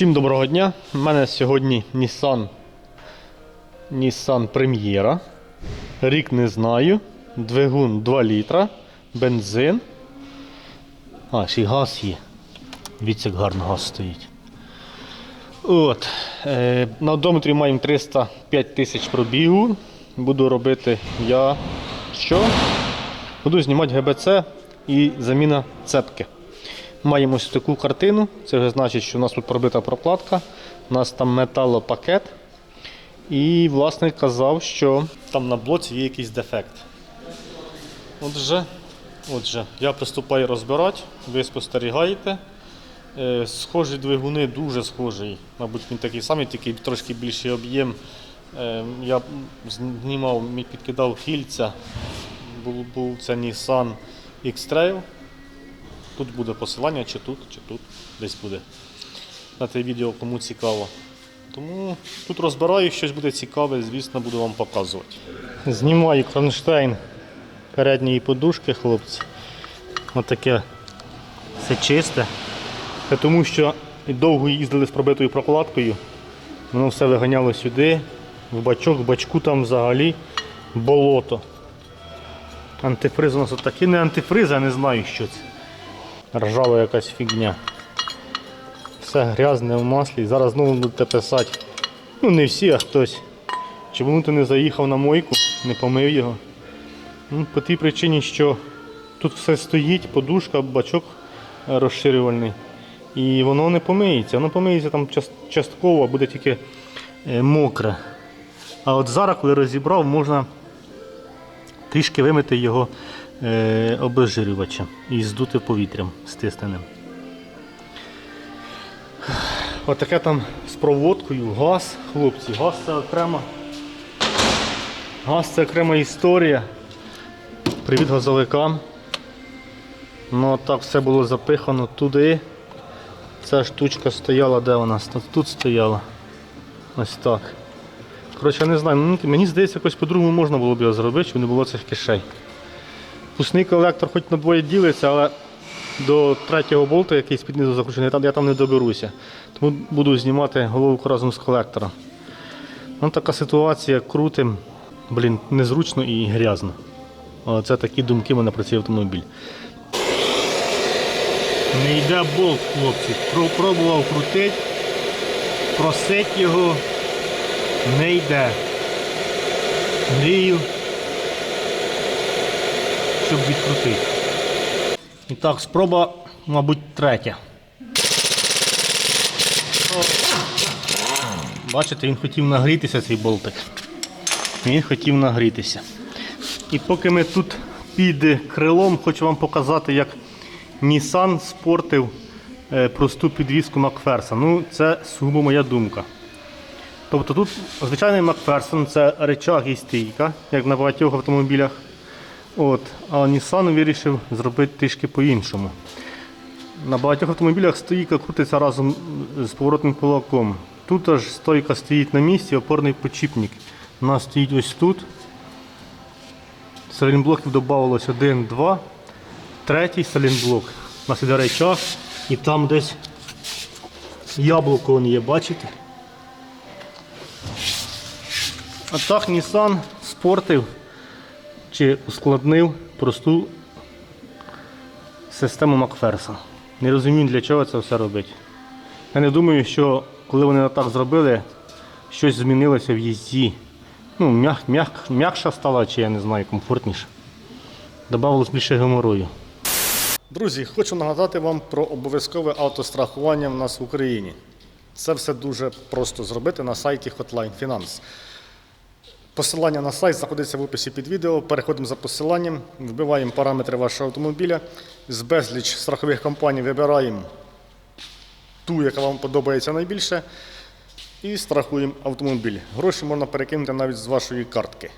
Всім доброго дня. У мене сьогодні Nissan, Nissan Premiera. Рік не знаю. Двигун 2 літра, бензин. А, ще й газ є. Дивіться, як гарно газ стоїть. От. Е, на одометрі маємо 305 тисяч пробігу. Буду робити я що? Буду знімати ГБЦ і заміна цепки. Маємо ось таку картину. Це вже значить, що у нас тут пробита прокладка, у нас там металопакет. І власник казав, що там на блоці є якийсь дефект. Отже, отже я приступаю розбирати, ви спостерігаєте. Е, Схожі двигуни, дуже схожий. Мабуть, він такий самий, тільки трошки більший об'єм. Е, Я знімав, підкидав кільця. Був це Nissan X-Trail. Тут буде посилання, чи тут, чи тут, десь буде. На те відео кому цікаво. Тому тут розбираю, щось буде цікаве, звісно, буду вам показувати. Знімаю кронштейн передньої подушки, хлопці. Отаке все чисте. Це тому що довго їздили з пробитою прокладкою. Воно все виганяло сюди, в бачок, в бачку там взагалі болото. Антифриз у нас отакий не антифриз, я не знаю, що це. Ржава якась фігня. Все грязне в маслі. Зараз знову будете писати. Ну не всі, а хтось. Чому ти не заїхав на мойку, не помив його? Ну, по тій причині, що тут все стоїть, подушка, бачок розширювальний. І воно не помиється. Воно помиється там час- частково, буде тільки е, мокре. А от зараз, коли розібрав, можна трішки вимити його обезжирювачем і здути повітрям стисненим. Отаке там з проводкою, газ, хлопці, газ це окрема. Газ це окрема історія. Привіт газовикам. Ну так все було запихано туди. Ця штучка стояла, де вона? Тут стояла. Ось так. Коротше, я не знаю, ну, мені здається, якось по-другому можна було б його зробити, щоб не було цих кишей. Пусний колектор хоч на двоє ділиться, але до третього болта, який з-під закручений, я там не доберуся. Тому буду знімати головку разом з колектором. Ну, така ситуація, крутим, блін, незручно і грязно. Але це такі думки в мене про цей автомобіль. Не йде болт, хлопці. Пробував крутити, просить його, не йде. Грію, щоб відкрутити. І так, спроба, мабуть, третя. Бачите, він хотів нагрітися, цей болтик. Він хотів нагрітися. І поки ми тут під крилом, хочу вам показати, як Nissan спортив е, просту підвіску Макферсон. Ну, це сугубо моя думка. Тобто тут звичайний Макферсон це речаг і стійка, як на багатьох автомобілях. От, а Nissan вирішив зробити трішки по-іншому. На багатьох автомобілях стійка крутиться разом з поворотним кулаком. Тут аж стойка стоїть на місці, опорний почіпник. У нас стоїть ось тут. Салінблоків додавалось 1, 2, третій салінблок. У нас іде речах і там десь яблуко є, бачите? А так Nissan спортив чи ускладнив просту систему Макферсон. Не розумію, для чого це все робить. Я не думаю, що коли вони так зробили, щось змінилося в їзді. Ну, м'як, м'як, м'якша стала, чи я не знаю, комфортніше. Добавилось більше геморою. Друзі, хочу нагадати вам про обов'язкове автострахування в нас в Україні. Це все дуже просто зробити на сайті Hotline Finance. Посилання на сайт знаходиться в описі під відео. Переходимо за посиланням, вбиваємо параметри вашого автомобіля. З безліч страхових компаній вибираємо ту, яка вам подобається найбільше, і страхуємо автомобіль. Гроші можна перекинути навіть з вашої картки.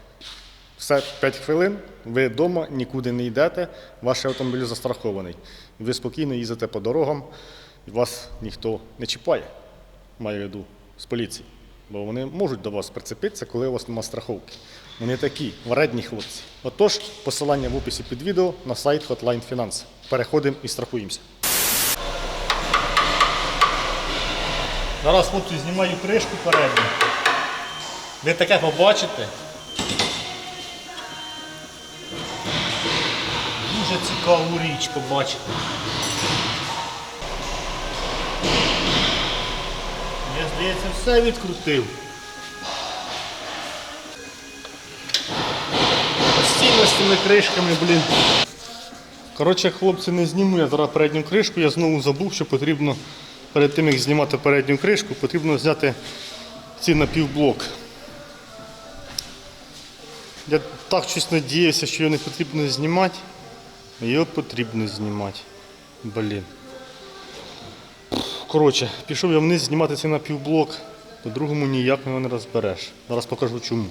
Все 5 хвилин, ви вдома нікуди не йдете, ваш автомобіль застрахований. Ви спокійно їздите по дорогам, і вас ніхто не чіпає, маю в виду з поліції. Бо вони можуть до вас прицепитися, коли у вас немає страховки. Вони такі вредні хлопці. Отож, посилання в описі під відео на сайт Hotline Finance. Переходимо і страхуємося. Зараз хлопці знімаю кришку передню. Ви таке побачите. Дуже цікаву річ побачите. Я, все відкрутив. Постійно з цими кришками, блін. Коротше, хлопці, не зніму я зараз передню кришку, я знову забув, що потрібно перед тим, як знімати передню кришку, потрібно зняти цей напівблок. Я так щось надіявся, що його не потрібно знімати, його потрібно знімати. Блін. Коротше, пішов я вниз знімати цей напівблок, по-другому ніяк його не розбереш. Зараз покажу чому.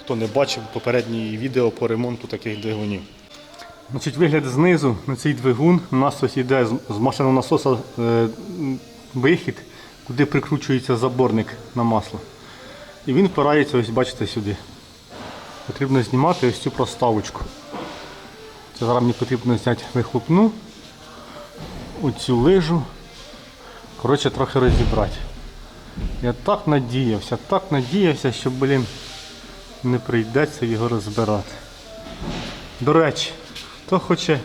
Хто не бачив попередні відео по ремонту таких двигунів. Значить, вигляд знизу на цей двигун у нас ось іде з- з машинного насоса е, вихід, куди прикручується заборник на масло. І він впирається, ось бачите, сюди. Потрібно знімати ось цю проставочку. Це зараз мені потрібно зняти вихлопну, оцю лижу. Коротше, трохи розібрати. Я так надіявся, так надіявся, що, блін, не прийдеться його розбирати. До речі, хто хоче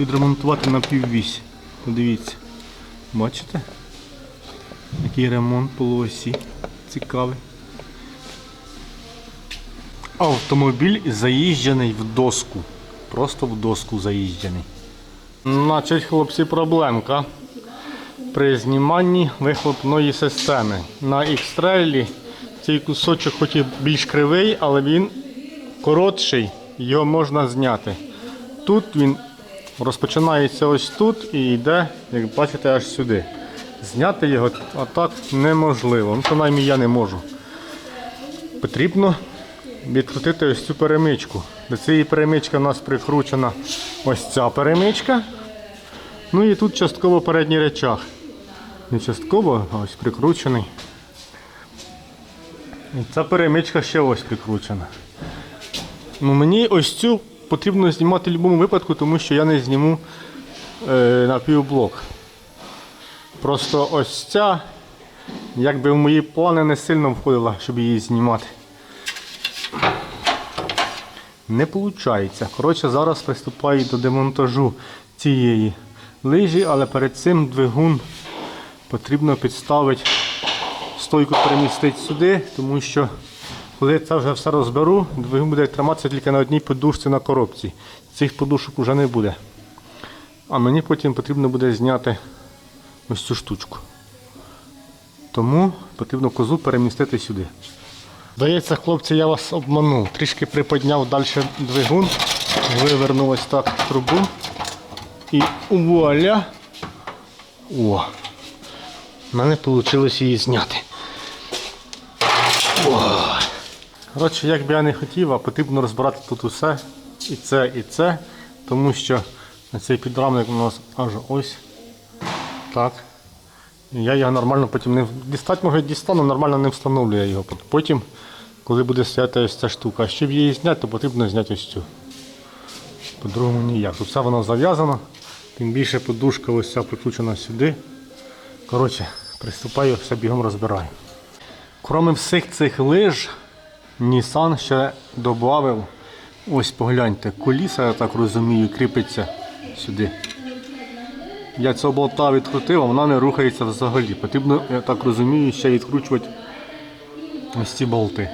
відремонтувати на піввісь, подивіться. Бачите? Який ремонт полуосі. Цікавий. Автомобіль заїжджений в доску. Просто в доску заїжджений. Значить, хлопці, проблемка. При зніманні вихлопної системи. На X-Trail цей кусочок хоч і більш кривий, але він коротший, його можна зняти. Тут він розпочинається ось тут і йде, як бачите, аж сюди. Зняти його отак неможливо. Ну, принаймні я не можу. Потрібно відкрутити ось цю перемичку. До цієї перемички у нас прикручена ось ця перемичка. Ну і тут частково передній речах. Не частково, а ось прикручений. І ця перемичка ще ось прикручена. Ну, мені ось цю потрібно знімати в будь-якому випадку, тому що я не зніму е, на півблок. Просто ось ця, якби в мої плани не сильно входила, щоб її знімати. Не виходить. Коротше, зараз приступаю до демонтажу цієї лижі, але перед цим двигун потрібно підставити стойку перемістити сюди, тому що коли це вже все розберу, двигун буде триматися тільки на одній подушці на коробці. Цих подушок вже не буде. А мені потім потрібно буде зняти ось цю штучку. Тому потрібно козу перемістити сюди. Здається, хлопці, я вас обманув. Трішки приподняв далі двигун, вивернув ось так трубу. І вуаля! О! У мене вийшло її зняти. Коротше, як би я не хотів, а потрібно розбирати тут усе. І це, і це. Тому що на цей підрамник у нас аж ось. Так. Я його нормально потім не дістати, може дістану, нормально не встановлюю його. Потім, коли буде стояти ось ця штука. А щоб її зняти, то потрібно зняти ось цю. По-другому ніяк. Тут все воно зав'язано. Тим більше подушка ось ця прикручена сюди. Коротше, приступаю, все бігом розбираю. Кроме всіх цих лиж, Nissan ще додав, ось погляньте, коліса, я так розумію, кріпиться сюди. Я цього болта відкрутив, а вона не рухається взагалі. Потрібно, я так розумію, ще відкручувати ось ці болти.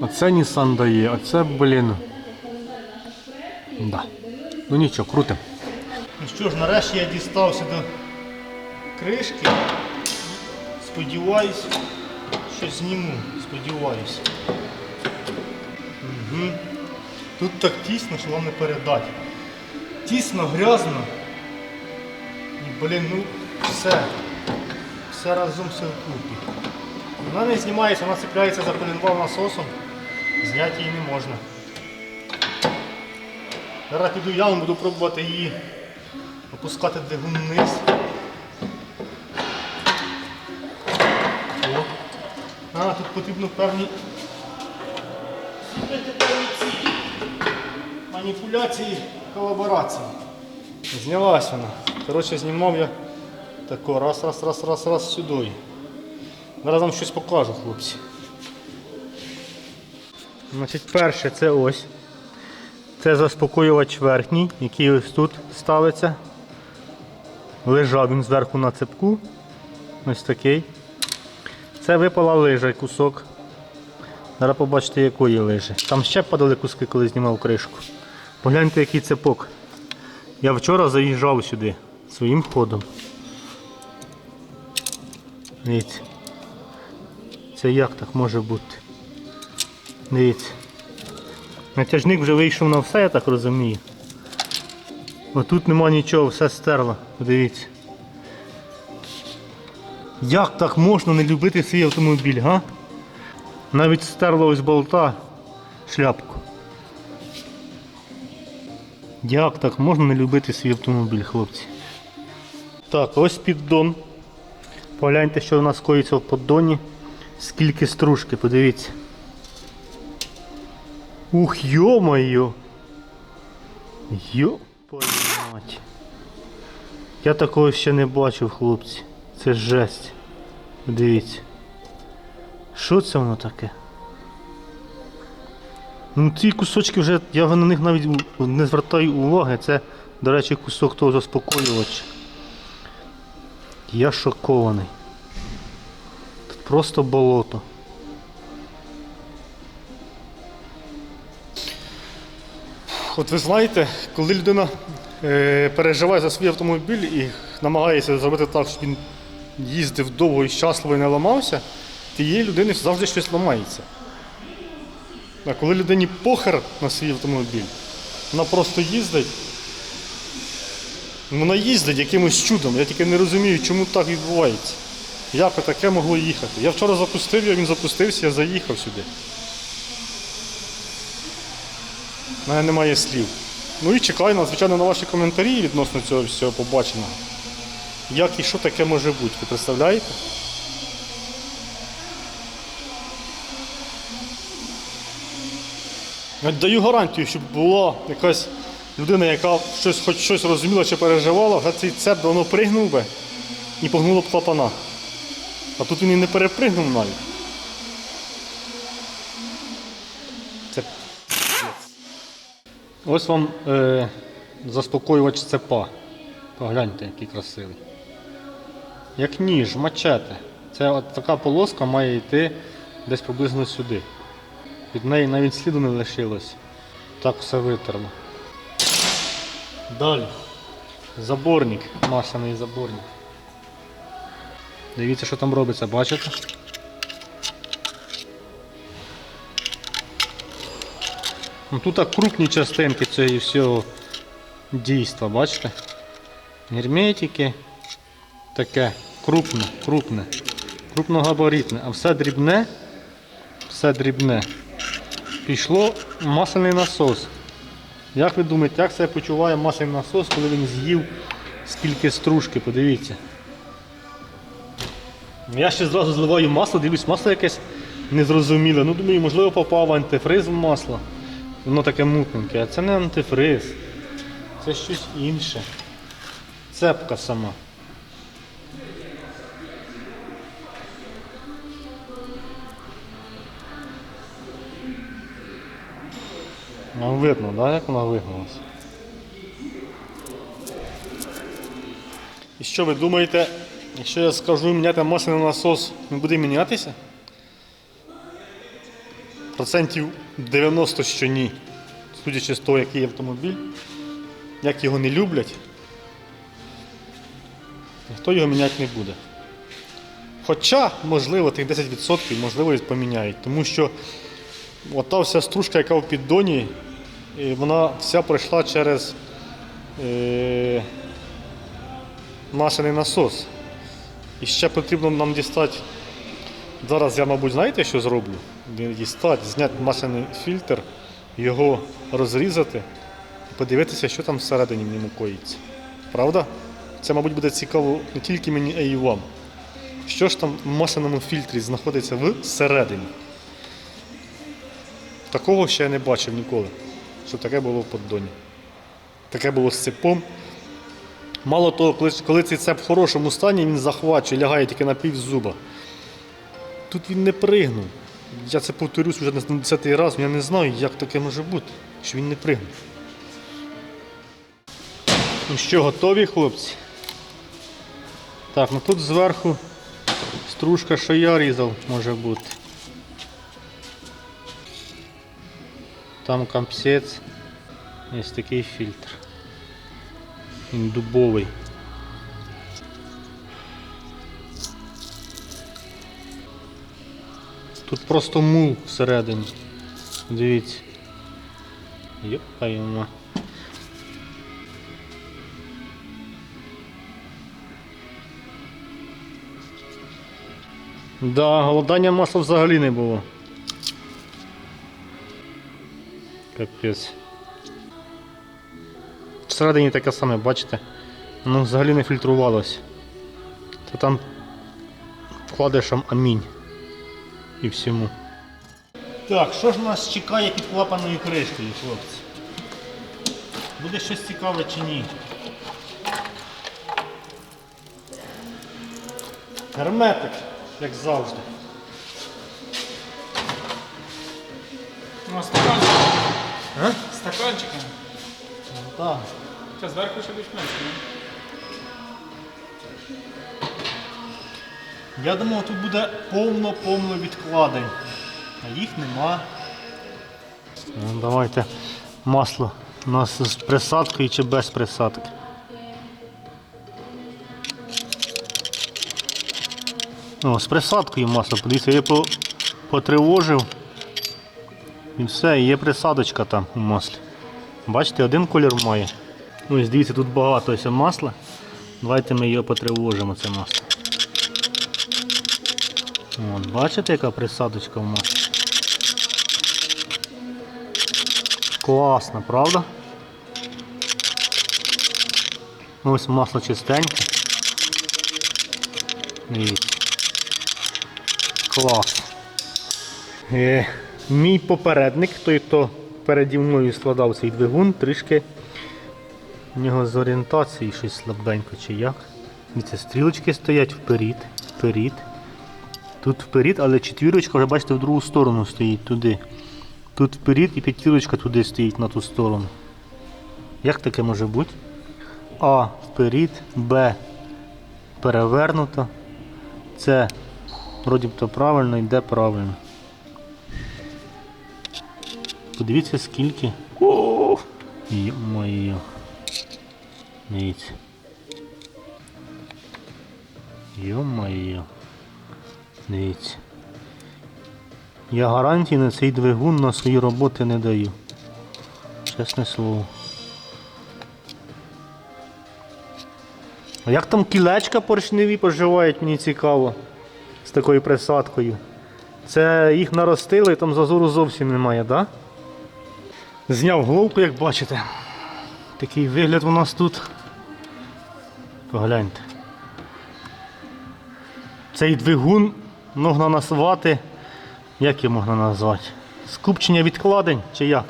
Оце Nissan дає, а це, блін. Да. Ну нічого, крутим. Ну що ж, нарешті я дістався до кришки. Сподіваюсь, що зніму. Сподіваюся. Угу. Тут так тісно, що вам не передати. Тісно, грязно. І, блін, ну все. Все разом все вкупі. Вона не знімається, вона цепляється за коленвал насосом. Зняти її не можна. Зараз піду яму, буду пробувати її опускати двигун вниз. О. А, тут потрібно певні маніпуляції, колаборації. Знялась вона. Коротше, знімав я Тако, раз, раз, раз, раз, раз сюди. Зараз вам щось покажу, хлопці. Значить, перше це ось. Це заспокоювач верхній, який ось тут ставиться. Лежав він зверху на цепку. Ось такий. Це випала лижа кусок. Зараз побачите, якої лижи. Там ще падали куски, коли знімав кришку. Погляньте, який цепок. Я вчора заїжджав сюди своїм ходом. Дивіться. Це як так може бути? Дивіться. Натяжник вже вийшов на все, я так розумію. Отут нема нічого, все стерло. Подивіться. Як так можна не любити свій автомобіль, га? Навіть стерло ось болта шляпку. Як так можна не любити свій автомобіль, хлопці? Так, ось піддон. Погляньте, що у нас коїться в поддоні. Скільки стружки, подивіться. Ух, йо-моє! Йо мать. Я такого ще не бачив, хлопці. Це жесть. Дивіться. Що це воно таке? Ну ці кусочки вже, я на них навіть не звертаю уваги. Це, до речі, кусок того заспокоювача. Я шокований. Тут просто болото. От ви знаєте, коли людина переживає за свій автомобіль і намагається зробити так, щоб він їздив довго і щасливо і не ламався, тієї людини завжди щось ламається. А коли людині похер на свій автомобіль, вона просто їздить. Вона їздить якимось чудом. Я тільки не розумію, чому так відбувається. Як таке могло їхати? Я вчора запустив його, він запустився, я заїхав сюди. У мене немає слів. Ну і чекаю, звичайно, на ваші коментарі відносно цього всього побаченого. Як і що таке може бути, ви представляєте? Я даю гарантію, щоб була якась людина, яка щось, хоч щось розуміла чи переживала, вже цей цеп давно пригнув би і погнуло б клапана. А тут він і не перепригнув навіть. Це Ось вам е, заспокоювач цепа. Погляньте, який красивий. Як ніж, мачете. Це от така полоска має йти десь приблизно сюди. Від неї навіть сліду не лишилось. Так все витерло. Далі. Заборник, масляний заборник. Дивіться, що там робиться, бачите? Ну, тут крупні частинки цього всього дійства, бачите? Герметики. Таке крупне, крупне, крупногабаритне, а все дрібне, все дрібне. Пішло масляний насос. Як ви думаєте, як себе почуває масляний насос, коли він з'їв скільки стружки, подивіться. Я ще зразу зливаю масло, дивлюсь, масло якесь незрозуміле. Ну, думаю, можливо, попав антифриз в масло. Воно таке мутненьке, а це не антифриз. Це щось інше. Цепка сама. Ну, видно, да, як вона вигнулася. І що ви думаєте, якщо я скажу міняти масляний насос, він буде мінятися? Процентів 90 що ні. Судячи з того, який автомобіль, як його не люблять, ніхто його міняти не буде. Хоча, можливо, тих 10% можливо поміняють, тому що ота вся стружка, яка в піддоні, вона вся пройшла через е, масляний насос. І ще потрібно нам дістати. Зараз я, мабуть, знаєте, що зроблю? Дістати, зняти масляний фільтр, його розрізати і подивитися, що там всередині в ньому коїться. Правда? Це, мабуть, буде цікаво не тільки мені, а й вам. Що ж там в масляному фільтрі знаходиться всередині? Такого ще я не бачив ніколи, щоб таке було в поддоні. Таке було з цепом. Мало того, коли, цей цеп в хорошому стані, він захвачує, лягає тільки на пів зуба. Тут він не пригнув. Я це повторюсь вже на 10 раз, я не знаю, як таке може бути, що він не пригнув. Ну що, готові, хлопці? Так, ну тут зверху стружка, що я різав, може бути. Там кампсець. Є такий фільтр. Він дубовий. Тут просто мул всередині. Дивіться. Йопайма. Да, голодання масла взагалі не було. Капець. Всередині таке саме, бачите? Воно взагалі не фільтрувалось. Та там вкладишем амінь і всьому. Так, що ж нас чекає під клапаною кришкою, хлопці? Буде щось цікаве чи ні? Герметик, як завжди. Ну, стаканчик. А? Стаканчиком. Ну, так. Сейчас зверху ще більш менше. Я думав, тут буде повно-повно відкладень, а їх нема. Ну, давайте масло. У нас з присадкою чи без присадки. О, з присадкою масло. Подивіться, я по- потривожив. І все, є присадочка там у маслі. Бачите, один колір має. Ось дивіться, тут багато ось масла. Давайте ми його потривожимо, це масло. От, бачите, яка присадочка в маслі? Класно, правда? Ось масло чистеньке. Дивіться. Клас. Е, мій попередник, той, хто переді мною складав цей двигун, трішки в нього з орієнтації щось слабенько чи як. Дивіться, стрілочки стоять вперед, вперед. Тут вперед, але четвірочка вже бачите в другу сторону стоїть туди. Тут вперед і п'ятірочка туди стоїть на ту сторону. Як таке може бути? А вперед, Б перевернуто. Це вроді б то правильно, йде правильно. Подивіться скільки. О! Йо-моє. Дивіться. Йо-моє. Дивіться. Я гарантії на цей двигун на свої роботи не даю. Чесне слово. А як там кілечка поршневі поживають, мені цікаво. З такою присадкою. Це їх наростили, там зазору зовсім немає, так? Да? Зняв головку, як бачите. Такий вигляд у нас тут. Погляньте. Цей двигун можна назвати, як його можна назвати? Скупчення відкладень чи як?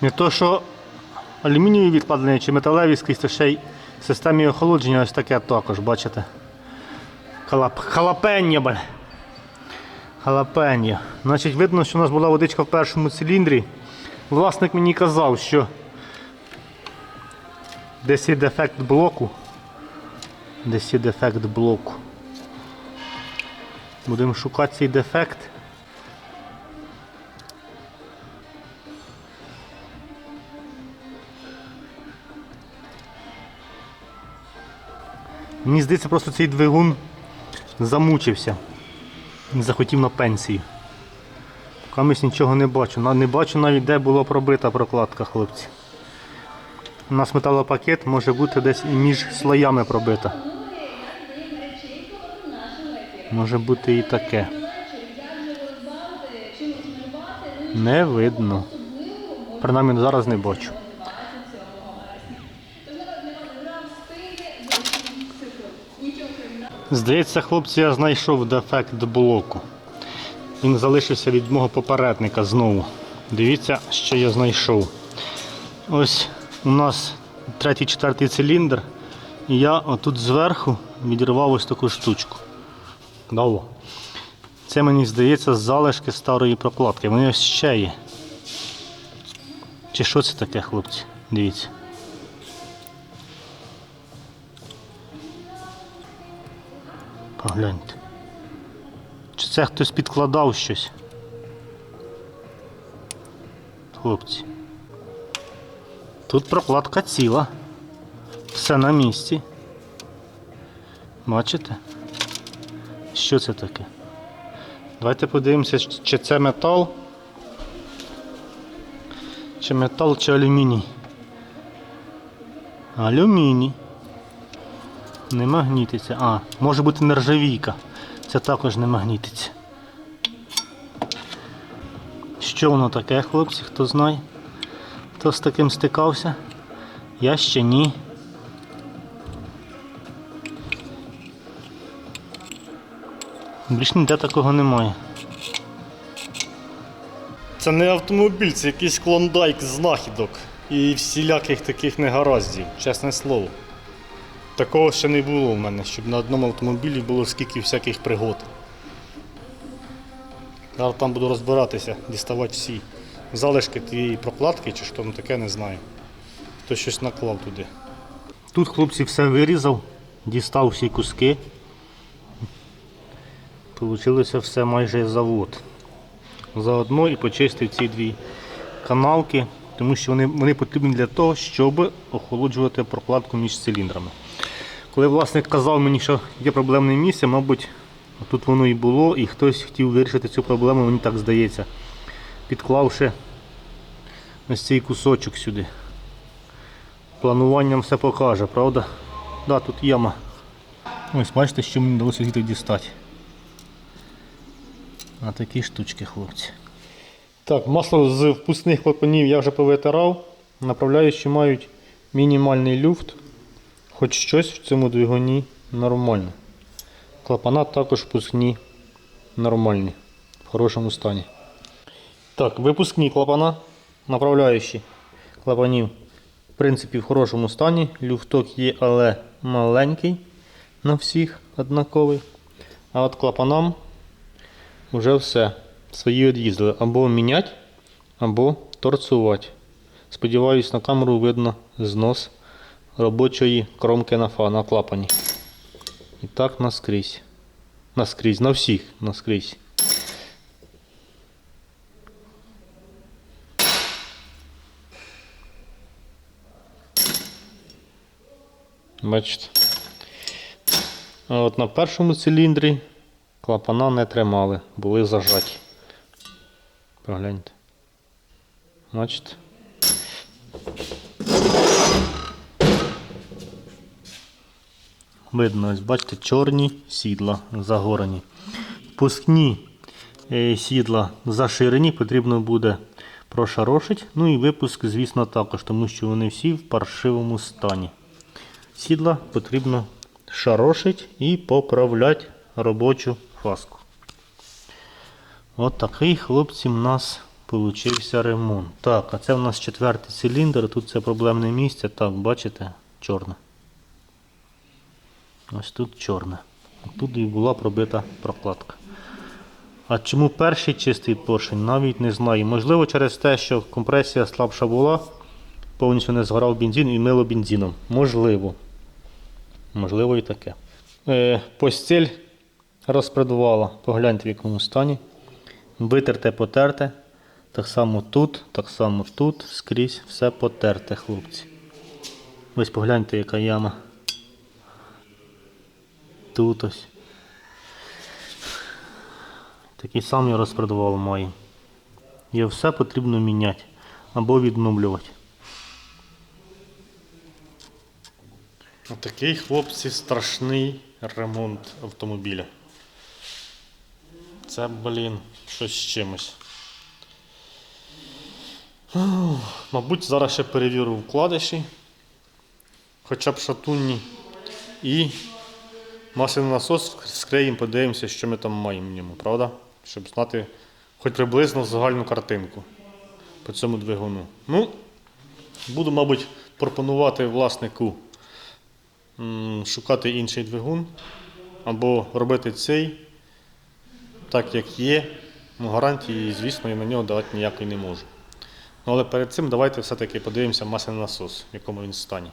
Не то, що алюмінієві відкладення чи металеві скрізь, то ще й в системі охолодження ось таке також, бачите? Халап... Халапеньо, бля. Халапеньо. Значить, видно, що у нас була водичка в першому циліндрі. Власник мені казав, що десь є дефект блоку. Десь є дефект блоку. Будемо шукати цей дефект. Мені здається, просто цей двигун замучився. Захотів на пенсію. Камусь нічого не бачу. Не бачу навіть де була пробита прокладка, хлопці. У нас металопакет може бути десь і між слоями пробита. Може бути і таке. Не видно. Принаймні зараз не бачу. Здається, хлопці, я знайшов дефект блоку. Він залишився від мого попередника знову. Дивіться, що я знайшов. Ось у нас третій, четвертий циліндр. І я отут зверху відірвав ось таку штучку. Дало. Це мені здається залишки старої прокладки. Вони ось ще є. Чи що це таке, хлопці? Дивіться. Погляньте. Чи це хтось підкладав щось? Хлопці. Тут прокладка ціла. Все на місці. Бачите? Що це таке? Давайте подивимося, чи це метал. Чи метал, чи алюміній. Алюміній. Не магнітиться. А, може бути нержавійка. Це також не магнітиться. Що воно таке, хлопці, хто знає? Хто з таким стикався? Я ще ні. Більш ніде такого немає. Це не автомобіль, це якийсь клондайк знахідок і всіляких таких негараздів, чесне слово. Такого ще не було в мене, щоб на одному автомобілі було скільки всяких пригод. Зараз там буду розбиратися, діставати всі залишки тієї прокладки чи що там таке, не знаю. Хтось щось наклав туди. Тут хлопці все вирізав, дістав всі куски. Получилося все майже завод. Заодно і почистив ці дві канавки, тому що вони, вони потрібні для того, щоб охолоджувати прокладку між циліндрами. Коли власник казав мені, що є проблемне місце, мабуть, тут воно і було, і хтось хотів вирішити цю проблему, мені так здається, підклавши ось цей кусочок сюди. Плануванням все покаже, правда? Да, тут яма. Ось бачите, що мені вдалося звідти дістати. А такі штучки, хлопці. Так, масло з впускних клапанів я вже повитирав. Направляючі мають мінімальний люфт. Хоч щось в цьому двигуні нормальне. Клапана також впускні нормальні, в хорошому стані. Так, випускні клапана, направляючі клапанів, в принципі, в хорошому стані. Люфток є, але маленький на всіх однаковий. А от клапанам вже все. Свої від'їздили. Або міняти, або торцувати. Сподіваюсь, на камеру видно знос робочої кромки на, фа, на клапані. І так наскрізь. Наскрізь, на всіх наскрізь. Бачите. От на першому циліндрі клапана не тримали, були зажаті. Погляньте. Бачите? Видно, ось бачите, чорні сідла загорені. Впускні е, сідла заширені, потрібно буде прошарошити. Ну і випуск, звісно, також, тому що вони всі в паршивому стані. Сідла потрібно шарошити і поправляти робочу фаску. От такий, хлопці, в нас получився ремонт. Так, а це в нас четвертий циліндр, тут це проблемне місце. Так, бачите, чорне. Ось тут чорне. Тут і була пробита прокладка. А чому перший чистий поршень, навіть не знаю. Можливо, через те, що компресія слабша була, повністю не згорав бензин і мило бензином. Можливо. Можливо і таке. Е, постіль розпредувала. Погляньте в якому стані. Витерте, потерте. Так само тут, так само тут, скрізь все потерте, хлопці. Ось погляньте, яка яма. Тут ось. Такий самий розпродавав має. І все потрібно міняти або відновлювати. Отакий, хлопці, страшний ремонт автомобіля. Це, блін, щось з чимось. Мабуть, зараз ще перевірю вкладиші, хоча б шатунні. І масляний насос скриємо, подивимося, що ми там маємо в ньому, правда? Щоб знати хоч приблизно загальну картинку по цьому двигуну. Ну, буду, мабуть, пропонувати власнику шукати інший двигун або робити цей так, як є. Ну, гарантії, звісно, я на нього давати ніякої не можу. Ну, але перед цим давайте все-таки подивимося масляний насос, в якому він стані.